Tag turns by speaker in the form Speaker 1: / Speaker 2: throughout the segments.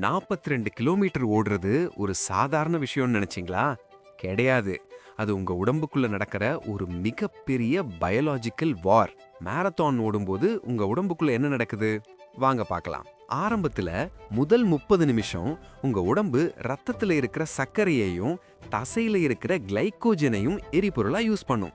Speaker 1: நாற்பத்தி ரெண்டு கிலோமீட்டர் ஓடுறது ஒரு சாதாரண விஷயம்னு நினச்சிங்களா? கிடையாது. அது உங்க உடம்புக்குள்ள நடக்கிற ஒரு மிகப்பெரிய பயாலாஜிக்கல் வார் மேரத்தான் ஓடும்போது உங்க உடம்புக்குள்ள என்ன நடக்குது? வாங்க பார்க்கலாம். ஆரம்பத்தில் முதல் முப்பது நிமிஷம் உங்க உடம்பு ரத்தத்தில் இருக்கிற சர்க்கரையையும் தசையில் இருக்கிற கிளைக்கோஜனையும் எரிபொருளாக யூஸ் பண்ணும்.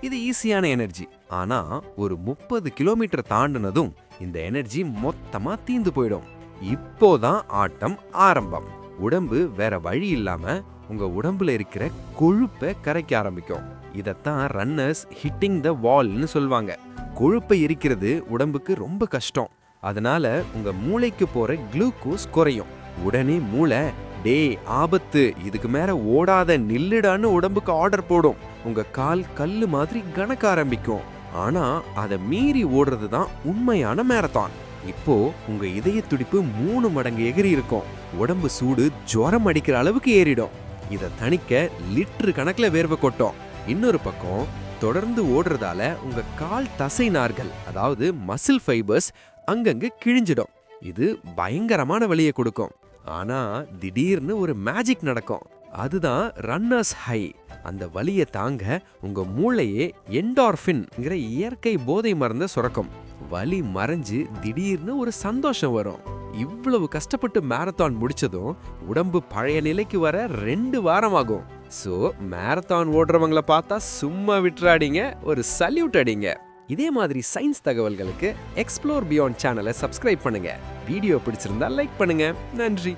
Speaker 1: இது ஈஸியான எனர்ஜி ஆனால் ஒரு முப்பது கிலோமீட்டர் தாண்டினதும் இந்த எனர்ஜி மொத்தமாக தீந்து போயிடும். இப்போதான் ஆட்டம் ஆரம்பம். உடம்பு வேற வழி இல்லாம உங்க உடம்புல இருக்கிற கொழுப்பை கரைக்க ஆரம்பிக்கும். இதைத்தான் ரன்னர்ஸ் ஹிட்டிங் த வால்னு சொல்லுவாங்க. கொழுப்பை எரிக்கிறது உடம்புக்கு ரொம்ப கஷ்டம். அதனால உங்க மூளைக்கு போற குளுக்கோஸ் குறையும். உடனே மூளை டே ஆபத்து இதுக்கு மேல ஓடாத நில்லுடான்னு உடம்புக்கு ஆர்டர் போடும். உங்க கால் கல்லு மாதிரி கணக்க ஆரம்பிக்கும். ஆனா அதை மீறி ஓடுறது தான் உண்மையான மேரத்தான் இப்போ உங்க இதய துடிப்பு மூணு மடங்கு எகிரி இருக்கும். உடம்பு சூடு ஜுரம் அடிக்கிற அளவுக்கு ஏறிடும். இதை தணிக்க லிட்டரு கணக்கில் வேர்வை கொட்டும். இன்னொரு பக்கம் தொடர்ந்து ஓடுறதால உங்க கால் தசை நார்கள் அதாவது மசில் ஃபைபர்ஸ் அங்கங்க கிழிஞ்சிடும். இது பயங்கரமான வலியை கொடுக்கும். ஆனா திடீர்னு ஒரு மேஜிக் நடக்கும். அதுதான் ரன்னர்ஸ் ஹை அந்த வலியை தாங்க உங்க மூளையே என்டார்ஃபின்ங்கிற இயற்கை போதை மருந்த சுரக்கும். வலி மறைஞ்சு திடீர்னு ஒரு சந்தோஷம் வரும். இவ்வளவு கஷ்டப்பட்டு மேரத்தான் முடிச்சதும் உடம்பு பழைய நிலைக்கு வர ரெண்டு வாரம் ஆகும் ஸோ மேரத்தான் ஓடுறவங்களை பார்த்தா சும்மா விட்டுறாடிங்க ஒரு சல்யூட் அடிங்க. இதே மாதிரி சயின்ஸ் தகவல்களுக்கு எக்ஸ்ப்ளோர் பியாண்ட் சேனலை சப்ஸ்கிரைப் பண்ணுங்க. வீடியோ பிடிச்சிருந்தா லைக் பண்ணுங்க. நன்றி.